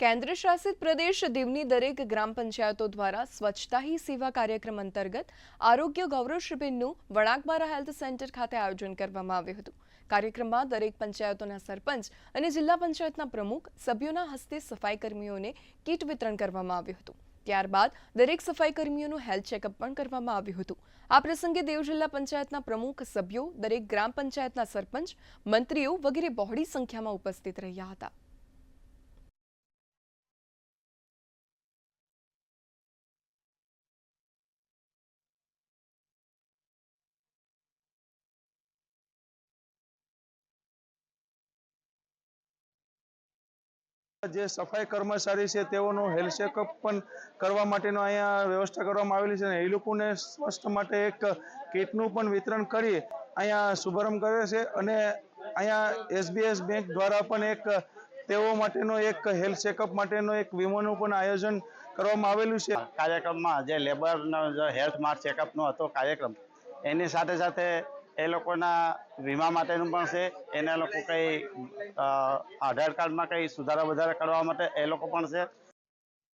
કેન્દ્ર શાસિત પ્રદેશ દીવની દરેક ગ્રામ પંચાયતો દ્વારા સ્વચ્છતા હી સેવા કાર્યક્રમ અંતર્ગત આરોગ્ય ગૌરવ શિબિરનું વણાકબારા હેલ્થ સેન્ટર ખાતે આયોજન કરવામાં આવ્યું હતું. કાર્યક્રમમાં દરેક પંચાયતોના સરપંચ અને જિલ્લા પંચાયતના પ્રમુખ, સભ્યોના હસ્તે સફાઈ કર્મીઓને કીટ વિતરણ કરવામાં આવ્યું હતું. ત્યારબાદ દરેક સફાઈ કર્મીઓનું હેલ્થ ચેકઅપ પણ કરવામાં આવ્યું હતું. આ પ્રસંગે દેવ જિલ્લા પંચાયતના પ્રમુખ, સભ્યો, દરેક ગ્રામ પંચાયતના સરપંચ, મંત્રીઓ વગેરે બહોળી સંખ્યામાં ઉપસ્થિત રહ્યા હતા. જે સફાઈ કર્મચારી છે, તેઓનો હેલ્થ ચેકઅપ પણ કરવા માટેનો અહીંયા વ્યવસ્થા કરવામાં આવેલી છે અને એ લોકોને સ્વાસ્થ્ય માટે એક કીટનું પણ વિતરણ કરી અહીંયા શુભારંભ કરે છે અને અહીંયા એસબીએસ બેંક દ્વારા પણ એક તેઓ માટેનો એક હેલ્થ ચેકઅપ માટેનો એક વીમોનું પણ આયોજન કરવામાં આવેલું છે. કાર્યક્રમમાં જે લેબરનો હેલ્થ માર્ક ચેકઅપનો હતો કાર્યક્રમ, એની સાથે સાથે એ લોકોના વીમા માટેનું પણ છે. એના લોકો કંઈ આધાર કાર્ડમાં કંઈ સુધારા વધારા કરવા માટે એ લોકો પણ છે.